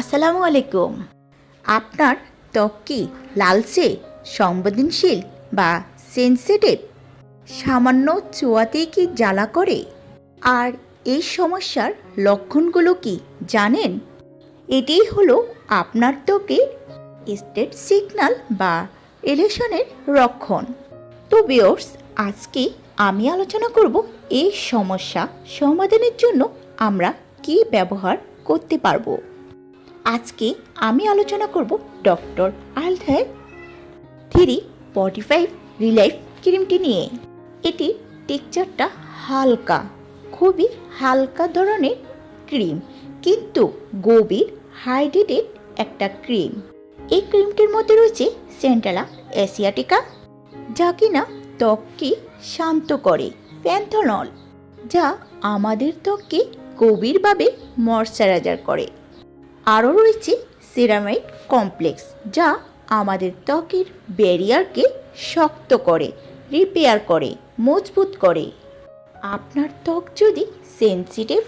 আসসালামু আলাইকুম। আপনার ত্বক কি লালচে, সংবেদনশীল বা সেন্সিটিভ সামান্য চোয়াতেই কি জ্বালা করে? আর এই সমস্যার লক্ষণগুলো কি জানেন? এটাই হলো আপনার ত্বকে স্টেট সিগন্যাল বা এলেশনের রক্ষণ। তো বিয়র্স আজকে আমি আলোচনা করব এই সমস্যা সমাধানের জন্য আমরা কি ব্যবহার করতে পারব। আজকে আমি আলোচনা করব doctor Althea three forty five relief ক্রিমটি নিয়ে। এটি টেক্সচারটা হালকা, খুবই হালকা ধরনের ক্রিম, কিন্তু গভীর, হাইড্রেটেড একটা ক্রিম। এই ক্রিমটির মধ্যে রয়েছে সেন্টালা এসিয়াটিকা যা কিনা ত্বককে শান্ত করে, প্যান্থনল, যা আমাদের ত্বককে গভীরভাবে ময়শ্চারাইজার করে। আরও রয়েছে সিরামাইড কমপ্লেক্স, যা আমাদের ত্বকের ব্যারিয়ারকে শক্ত করে, রিপেয়ার করে, মজবুত করে। আপনার ত্বক যদি সেন্সিটিভ,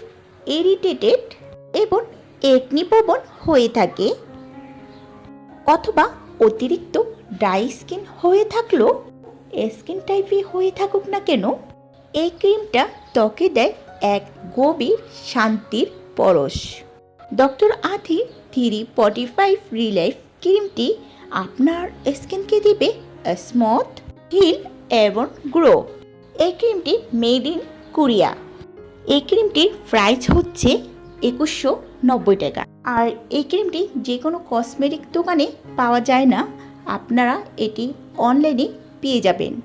ইরিটেটেড এবং একনিপ্রবণ হয়ে থাকে অথবা অতিরিক্ত ড্রাই স্কিন হয়ে থাকলেও স্কিন টাইপই হয়ে থাকুক না কেন, এই ক্রিমটা ত্বকে দেয় এক গভীর শান্তির পরশ। Doctor Althea three forty five relief ক্রিমটি আপনার স্কিনকে দিবে স্মুথ হিল এবং গ্রো এই ক্রিমটি মেড ইন কোরিয়া এই ক্রিমটির প্রাইস হচ্ছে একুশশো নব্বই টাকা। আর এই ক্রিমটি যে কোনো কসমেটিক দোকানে পাওয়া যায় না। আপনারা এটি অনলাইনে পেয়ে যাবেন।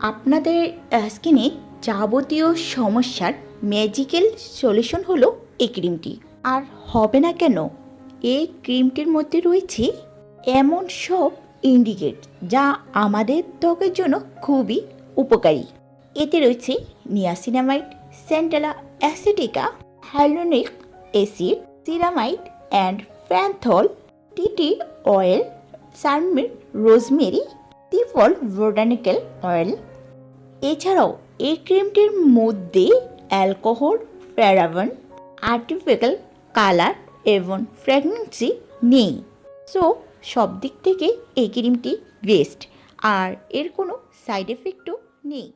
আপনাদের স্কিনে যাবতীয় সমস্যার ম্যাজিক্যাল সলিউশন হলো এই ক্রিমটি। আর হবে না কেন? এই ক্রিমটির মধ্যে রয়েছে এমন সব ইন্ডিকেট যা আমাদের ত্বকের জন্য খুবই উপকারী। এতে রয়েছে niacinamide centella asiatica hyaluronic acid, ceramide and panthenol tea tree oil, সানমির rosemary টিফল বোটানিক্যাল অয়েল। এছাড়াও এই ক্রিমটির মধ্যে অ্যালকোহল, প্যারাবন আর্টিফিক্যাল কালার এবং ফ্র্যাগনেন্সি নেই। সো সব দিক থেকেই এই ক্রিমটি বেস্ট আর এর কোনো সাইড এফেক্টও নেই।